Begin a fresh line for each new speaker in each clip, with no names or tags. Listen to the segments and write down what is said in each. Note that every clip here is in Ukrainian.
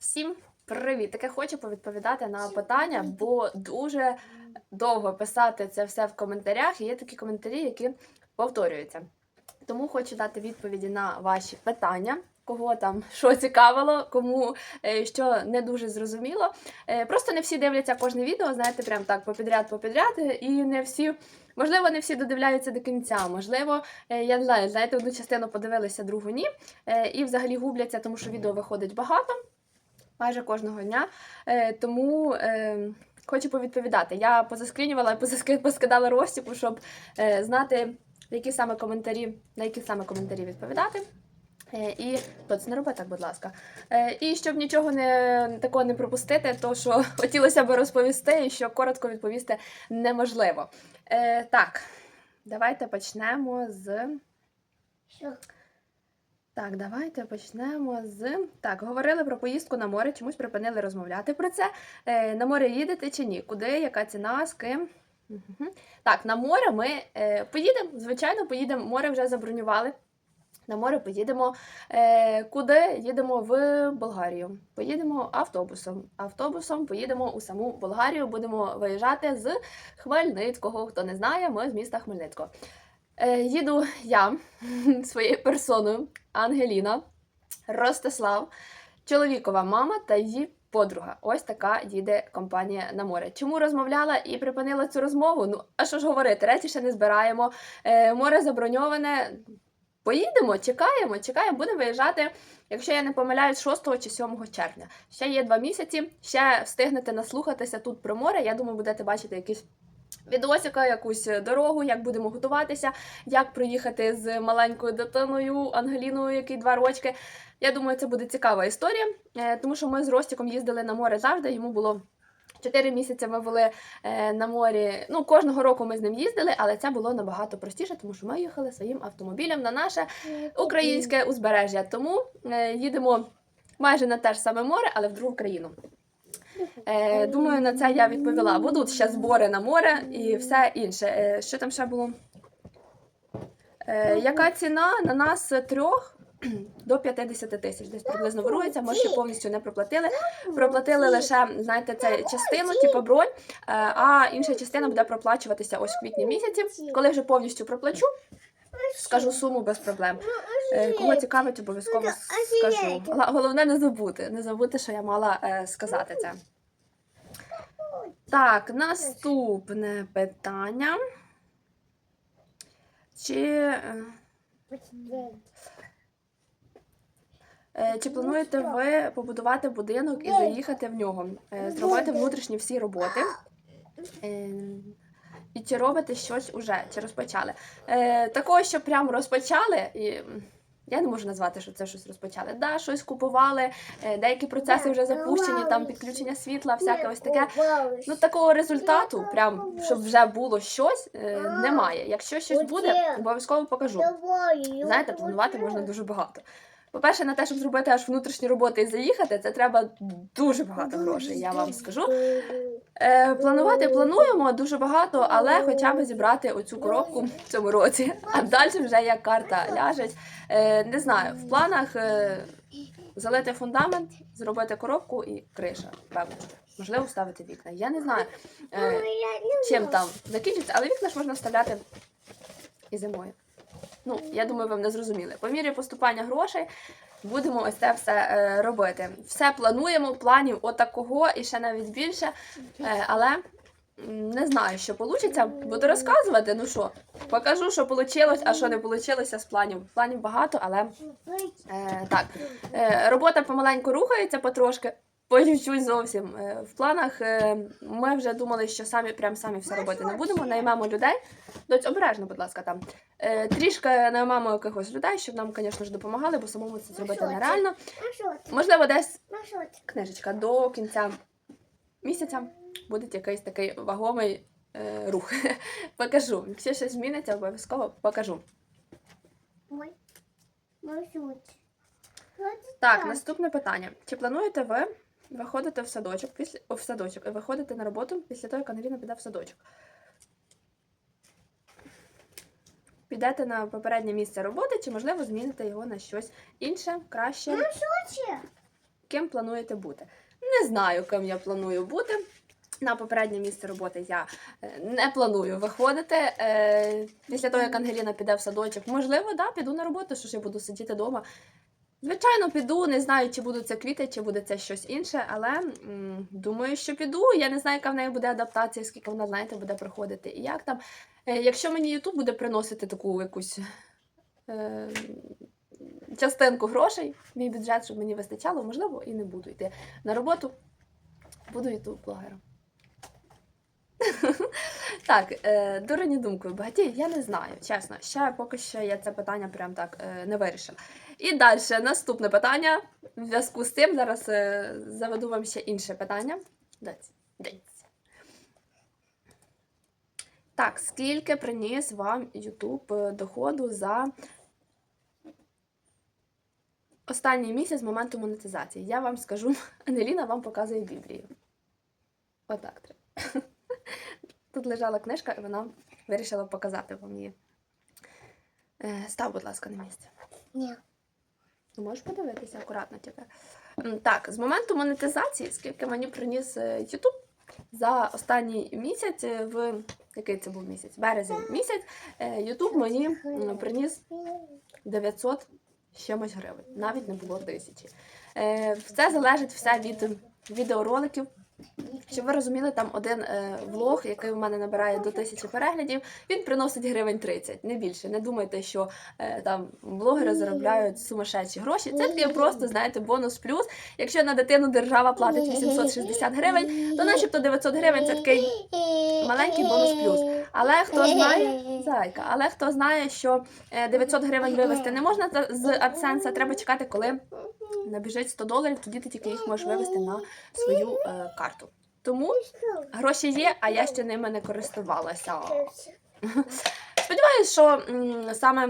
Всім привіт! Таке хочу повідповідати на питання, бо дуже довго писати це все в коментарях, і є такі коментарі, які повторюються. Тому хочу дати відповіді на ваші питання. Кого там що цікавило, кому е, що не дуже зрозуміло. Е, Просто не всі дивляться кожне відео, знаєте, прям так попідряд, попідряд, е, і не всі, можливо, не всі додивляються до кінця. Можливо, я не знаю, знаєте, одну частину подивилися, другу ні. І взагалі губляться, тому що відео виходить багато майже кожного дня. Е, тому е, хочу повідповідати. Я позаскрінювала, позаски- поскидала розтіпу, щоб е, знати, які саме коментарі, на які саме коментарі відповідати. І Тоць, не роби так, будь ласка. І щоб нічого не такого не пропустити, то що хотілося б розповісти, і що коротко відповісти неможливо. Так, давайте почнемо з. Так, давайте почнемо з. Так, говорили про поїздку на море, чомусь припинили розмовляти про це. Е, на море їдете чи ні? Куди, яка ціна, з ким? Мгм. Так, на море ми е, поїдемо, звичайно, поїдемо. Море вже забронювали. На море поїдемо. Е, куди? Їдемо в Болгарію. Поїдемо автобусом. Автобусом поїдемо у саму Болгарію. Будемо виїжджати з Хмельницького. Хто не знає, ми з міста Хмельницького. Е, їду я своєю персоною Ангеліна, Ростислав, чоловікова мама та її подруга. Ось така їде компанія на море. Чому розмовляла і припинила цю розмову? Ну, а що ж говорити? Речі ще не збираємо. Е, море заброньоване. Поїдемо, чекаємо, чекаємо, будемо виїжджати, якщо я не помиляюсь, 6 чи 7 червня. Ще є два місяці, ще встигнете наслухатися тут про море. Я думаю, будете бачити якісь відосика, якусь дорогу, як будемо готуватися, як проїхати з маленькою дитиною Ангеліною, якій два рочки. Я думаю, це буде цікава історія, е, тому що ми з Ростіком їздили на море завжди. Йому було. Чотири місяці ми були е, на морі. Ну, кожного року ми з ним їздили, але це було набагато простіше, тому що ми їхали своїм автомобілем на наше українське узбережжя. Тому е, їдемо майже на те ж саме море, але в другу країну. Е, думаю, на це я відповіла. Будуть ще збори на море і все інше. Е, що там ще було? Е, яка ціна на нас трьох? До 50 тисяч десь приблизно вирується. Ми ще повністю не проплатили. Проплатили лише, знаєте, це частину, типу бронь, е, а інша частина буде проплачуватися ось в квітні місяці. Коли вже повністю проплачу, скажу суму без проблем. Кого цікавить, обов'язково скажу. Головне не забути, не забути, що я мала е, сказати це. Так, наступне питання. Чи, е, е, чи плануєте ви побудувати будинок і заїхати в нього, зробити внутрішні всі роботи? І чи робите щось уже, чи розпочали? Такого, що прям розпочали, і я не можу назвати, що це щось розпочали. Да, щось купували, е, деякі процеси вже запущені, там підключення світла, всяке ось таке. Ну, такого результату, прям щоб вже було щось, е, немає. Якщо щось буде, обов'язково покажу. Знаєте, планувати можна дуже багато. По-перше, на те, щоб зробити аж внутрішні роботи і заїхати, це треба дуже багато грошей, я вам скажу. Е, планувати плануємо дуже багато, але хоча б зібрати оцю коробку в цьому році. А далі вже як карта ляже. Е, не знаю, в планах е, залити фундамент, зробити коробку і криша. Певно. Можливо, вставити вікна. Я не знаю, е, чим там закінчиться, але вікна ж можна вставляти і зимою. Ну, я думаю, ви мене зрозуміли. По мірі поступання грошей будемо ось це все е, робити. Все плануємо, планів отакого і ще навіть більше. Е, але не знаю, що вийде. Буду розказувати. Ну що, покажу, що вийшло, а що не вийшло з планів. Планів багато, але е, так. Е, робота помаленьку рухається потрошки. По чуть-чуть зовсім. Е, В планах е, ми вже думали, що самі прям самі все робити не будемо. Наймемо людей. Доць, обережно, будь ласка, там. Е, Трішки наймемо якихось людей, щоб нам, звісно ж, допомагали, бо самому це зробити нереально. Можливо, десь книжечка до кінця місяця буде якийсь такий вагомий рух. покажу. Якщо щось зміниться, обов'язково покажу. Так, наступне питання. Чи плануєте ви виходити в садочок після о, в садочок і виходити на роботу після того, як Ангеліна піде в садочок? Підете на попереднє місце роботи, чи можливо зміните його на щось інше, краще? ким плануєте бути? Не знаю, ким я планую бути. На попереднє місце роботи я е, не планую виходити. Е, Після того, як Ангеліна піде в садочок, можливо, да, піду на роботу, що ж я буду сидіти вдома. Звичайно, піду, не знаю, чи будуть це квіти, чи буде це щось інше, але м, думаю, що піду. Я не знаю, яка в неї буде адаптація, скільки вона, знаєте, буде проходити. І як там. Е, Якщо мені Ютуб буде приносити таку якусь е, частинку грошей, мій бюджет, щоб мені вистачало, можливо, і не буду йти на роботу. Буду ютуб-блогером. Так, е, дурені думкою багаті, я не знаю, чесно. Ще поки що я це питання прям так е, не вирішила. І далі наступне питання. В зв'язку з цим зараз е, заведу вам ще інше питання. Дайте. Так, скільки приніс вам YouTube е, доходу за останній місяць з моменту монетизації? Я вам скажу, Ангеліна вам показує Біблію. Отак треба. Тут лежала книжка, і вона вирішила показати вам її. Е, Став, будь ласка, на місце.
Ні.
Ну, можеш подивитися акуратно тільки. Так, з моменту монетизації, скільки мені приніс е, YouTube за останній місяць, е, в який це був місяць? Березень місяць, е, YouTube мені приніс 900 з чимось гривень. Навіть не було тисячі. Е, Це залежить все від відеороликів. Щоб ви розуміли, там один е, влог, який у мене набирає до тисячі переглядів, він приносить гривень 30, не більше. Не думайте, що е, там блогери заробляють сумасшедші гроші. Це такий просто, знаєте, бонус плюс. Якщо на дитину держава платить 860 гривень, то начебто 900 гривень це такий маленький бонус плюс. Але хто знає, зайка, але хто знає, що е, 900 гривень вивести не можна з AdSense, треба чекати, коли набіжить 100 доларів, тоді ти тільки їх можеш вивести на свою е, карту. Тому гроші є, а я ще ними не користувалася. Сподіваюсь, що м, саме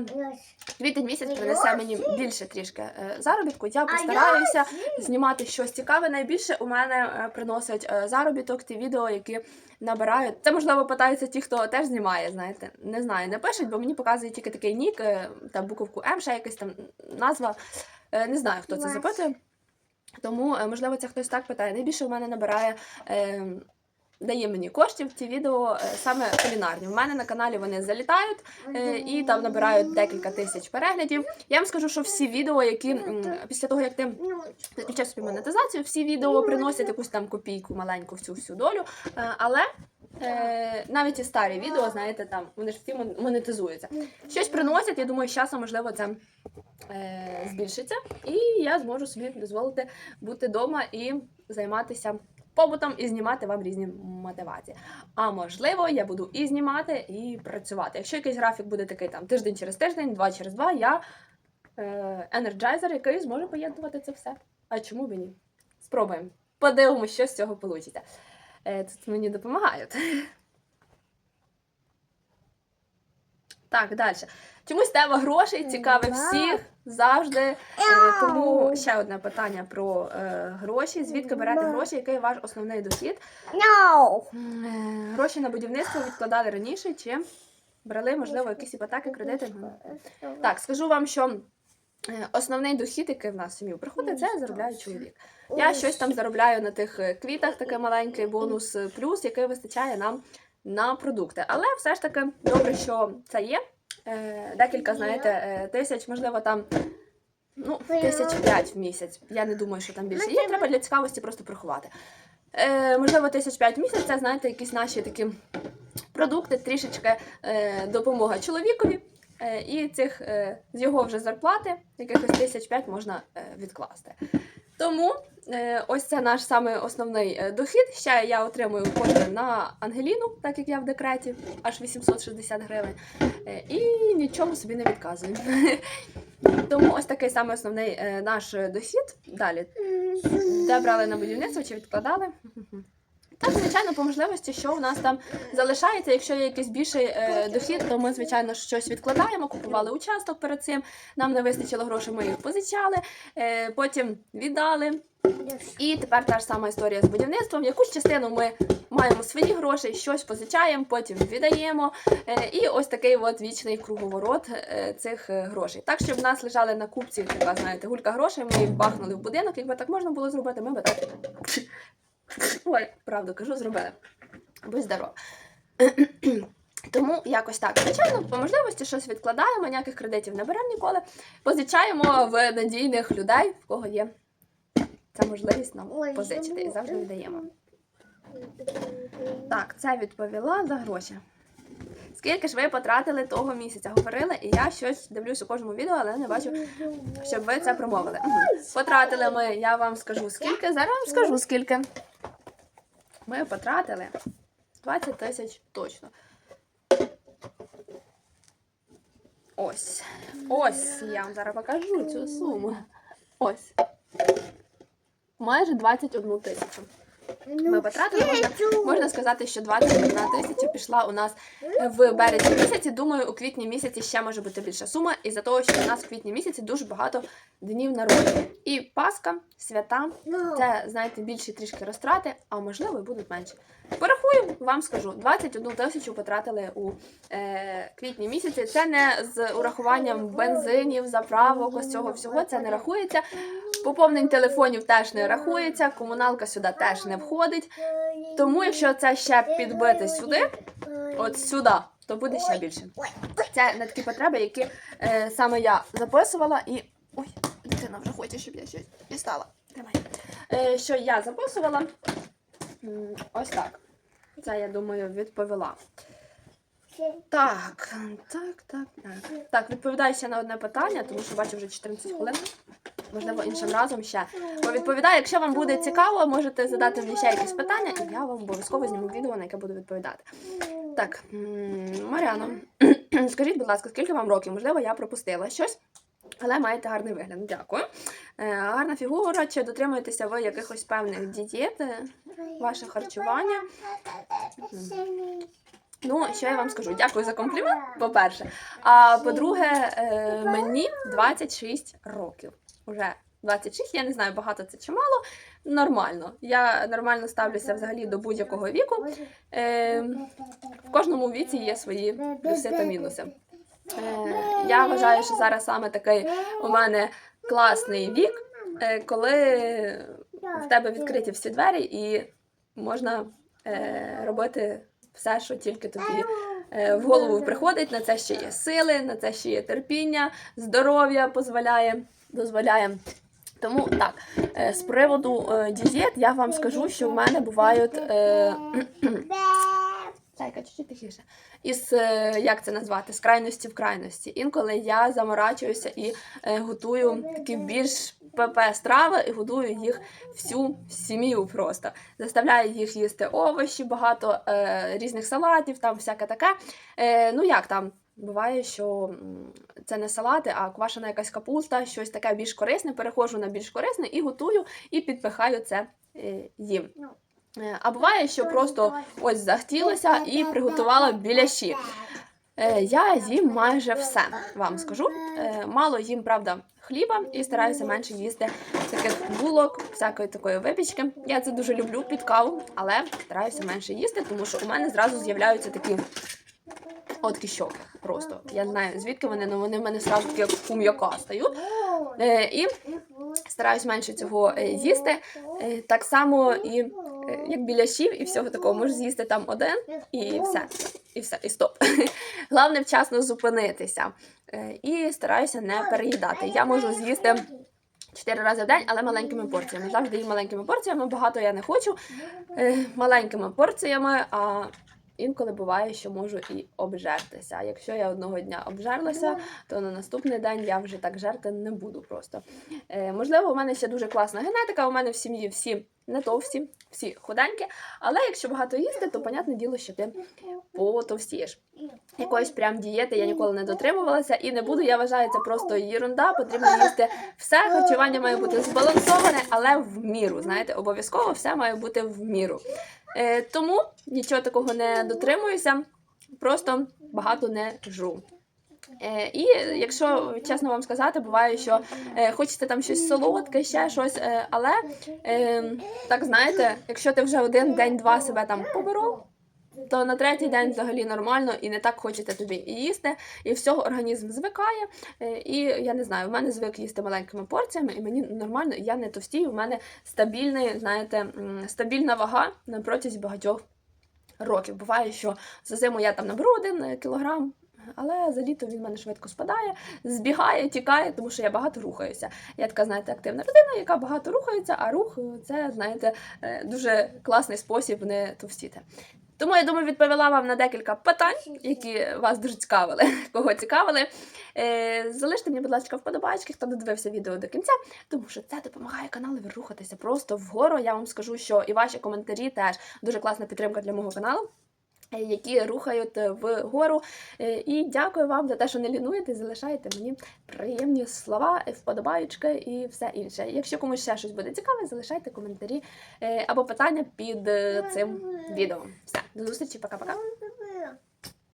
квітень місяць принесе мені більше трішки е, заробітку. Я постараюся знімати щось цікаве. Найбільше у мене е, приносять е, заробіток ті відео, які набирають. Це можливо питаються ті, хто теж знімає. Знаєте, не знаю, не пишуть, бо мені показує тільки такий нік, е, там буковку М, ще якась там назва. Е, Не знаю, хто це запитує. Тому, е, можливо, це хтось так питає. Найбільше в мене набирає. Дає мені коштів ці відео е, саме кулінарні. У мене на каналі вони залітають е, і там набирають декілька тисяч переглядів. Я вам скажу, що всі відео, які після того, як ти підключаєш собі монетизацію, всі відео приносять якусь там копійку маленьку в цю всю долю. Е, Але навіть і старі відео, знаєте, там вони ж всі мон- монетизуються. Щось приносять, я думаю, з часом, можливо, це збільшиться, і я зможу собі дозволити бути вдома і займатися побутом і знімати вам різні мотивації. А можливо, я буду і знімати, і працювати. Якщо якийсь графік буде такий там тиждень через тиждень, два через два, я е, енерджайзер, який зможе поєднувати це все. А чому б ні? Спробуємо. Подивимося, що з цього вийде. Е, тут мені допомагають. Так, далі. Чомусь тема грошей цікавить всіх завжди. Е, Тому ще одне питання про е, гроші. Звідки берете гроші? Який ваш основний дохід? Е, Гроші на будівництво відкладали раніше чи брали, можливо, якісь іпотеки, кредити? Так, скажу вам, що е, основний дохід, який в нас в сім'ю приходить, це заробляє чоловік. Я щось там заробляю на тих квітах, такий маленький бонус плюс, який вистачає нам на продукти. Але все ж таки добре, що це є. Е, Декілька, знаєте, е, тисяч, можливо, там. Ну, тисяч п'ять в місяць. Я не думаю, що там більше є. Треба для цікавості просто приховати. Е, можливо, тисяч п'ять в місяць це, знаєте, якісь наші такі продукти, трішечки допомога чоловікові. І цих з його вже зарплати, якихось тисяч п'ять можна відкласти. Тому е, ось це наш саме основний е, дохід. Ще я отримую кошти на Ангеліну, так як я в декреті, аж 860 гривень. Е, і нічого собі не відказую. Тому ось такий саме основний наш дохід. Далі, де брали на будівництво чи відкладали? Так, звичайно, по можливості, що у нас там залишається. Якщо є якийсь більший е, дохід, то ми, звичайно, щось відкладаємо, купували участок перед цим. Нам не вистачило грошей, ми їх позичали, е, потім віддали. І тепер та ж сама історія з будівництвом. Якусь частину ми маємо свої гроші, щось позичаємо, потім віддаємо. Е, І ось такий от вічний круговорот е, цих е, грошей. Так, щоб в нас лежали на купці, така, знаєте, гулька грошей, ми їх бахнули в будинок. Якби так можна було зробити, ми би так. Ой, правду кажу, зробили. Будь здоров. Тому якось так. Звичайно, по можливості щось відкладаємо, ніяких кредитів не беремо ніколи. Позичаємо в надійних людей, в кого є ця можливість нам позичити і завжди віддаємо. Так, це відповіла за гроші. Скільки ж ви потратили того місяця? Говорили, і я щось дивлюсь у кожному відео, але не бачу, щоб ви це промовили. Потратили ми, я вам скажу скільки. Зараз вам скажу скільки. Ми потратили 20 тисяч точно. Ось. Ось я вам зараз покажу цю суму. Ось. Майже 21 тисячу. Ми потратили, можна, можна сказати, що 21 тисяча пішла у нас в березні місяці. Думаю, у квітні місяці ще може бути більша сума, із-за того, що у нас в квітні місяці дуже багато днів народження. І Пасха, свята, це, знаєте, більші трішки розтрати, а можливо і будуть менші. Порахую, вам скажу, 21 тисячу потратили у е, квітні місяці. Це не з урахуванням бензинів, заправок, ось цього всього, це не рахується. Поповнень телефонів теж не рахується, комуналка сюди теж не входить. Тому, якщо це ще підбити сюди, от сюди, то буде ще більше. Це не такі потреби, які е, саме я записувала і. Ой, дитина вже хоче, щоб я щось дістала. Тримай. Е, що я записувала. Ось так. Це, я думаю, відповіла. Так, так, так, так. Так, відповідаю ще на одне питання, тому що бачу вже 14 хвилин. Можливо, іншим разом ще повідповідаю. Якщо вам буде цікаво, можете задати мені ще якісь питання, і я вам обов'язково зніму відео, на яке буду відповідати. Так, м, Мар'яно, скажіть, будь ласка, скільки вам років? Можливо, я пропустила щось. Але маєте гарний вигляд. Дякую. Е, гарна фігура. Чи дотримуєтеся ви якихось певних дієт, е, ваше харчування? Ну, що я вам скажу? Дякую за комплімент, по-перше. А по-друге, е, мені 26 років. Уже 26, я не знаю, багато це чи мало. Нормально. Я нормально ставлюся взагалі до будь-якого віку. Е, в кожному віці є свої плюси та мінуси. Е, я вважаю, що зараз саме такий у мене класний вік, е, коли в тебе відкриті всі двері і можна е, робити все, що тільки тобі е, в голову приходить. На це ще є сили, на це ще є терпіння, здоров'я дозволяє. Дозволяє. Тому так, е, з приводу е, дієт я вам скажу, що в мене бувають. Е, Зайка, чуть-чуть тихіше. Із е, як це назвати, з крайності в крайності. Інколи я заморачуюся і готую такі більш ПП страви і годую їх всю сім'ю просто. Заставляю їх їсти овочі, багато е, різних салатів, там всяке таке. Е, ну як там? Буває, що це не салати, а квашена якась капуста, щось таке більш корисне, переходжу на більш корисне і готую, і підпихаю це е, їм. Е, А буває, що просто ось захотілося і приготувала біляші. Е, Я їм майже все, вам скажу. Мало їм, правда, хліба і стараюся менше їсти таких булок, всякої такої випічки. Я це дуже люблю під каву, але стараюся менше їсти, тому що у мене зразу з'являються такі от щоки. Просто я не знаю звідки вони, але вони в мене зразу такі як кум'яка стають. Е, І стараюсь менше цього е, їсти. Е, Так само і як біляшів і всього такого, можу з'їсти там один і все. І все, і стоп. Головне вчасно зупинитися. І стараюся не переїдати. Я можу з'їсти чотири рази в день, але маленькими порціями. Завжди їм маленькими порціями, багато я не хочу. Маленькими порціями, а інколи буває, що можу і обжертися. Якщо я одного дня обжерлася, то на наступний день я вже так жерти не буду просто. Е, можливо, у мене ще дуже класна генетика, у мене в сім'ї всі не товсті, всі худенькі, але якщо багато їсти, то, понятне діло, що ти потовстієш. Якоїсь прям дієти я ніколи не дотримувалася і не буду. Я вважаю, це просто єрунда. Потрібно їсти все. Харчування має бути збалансоване, але в міру. Знаєте, обов'язково все має бути в міру. Е, тому нічого такого не дотримуюся, просто багато не жру. Е, і якщо чесно вам сказати, буває, що е, хочете там щось солодке, ще щось, е, але е, так знаєте, якщо ти вже один день-два себе там поборов, то на третій день взагалі нормально і не так хочете тобі і їсти, і всього організм звикає. Е, І я не знаю, в мене звик їсти маленькими порціями, і мені нормально, я не товстію, в мене стабільний, знаєте, стабільна вага на протязі багатьох років. Буває, що за зиму я там наберу один е, кілограм. Але за літо він в мене швидко спадає, збігає, тікає, тому що я багато рухаюся. Я така, знаєте, активна людина, яка багато рухається, а рух це, знаєте, е, дуже класний спосіб не товстіти. Тому я думаю, відповіла вам на декілька питань, які вас дуже цікавили, кого цікавили. Е, залиште мені, будь ласка, вподобайки, хто додивився відео до кінця, тому що це допомагає каналу рухатися просто вгору. Я вам скажу, що і ваші коментарі теж дуже класна підтримка для мого каналу. Які рухають е, вгору. Е, І дякую вам за те, що не лінуєте, залишаєте мені приємні слова, е, вподобаючки і все інше. Якщо комусь ще щось буде цікаве, залишайте коментарі або питання під цим відео. Все, до зустрічі, пока-пока.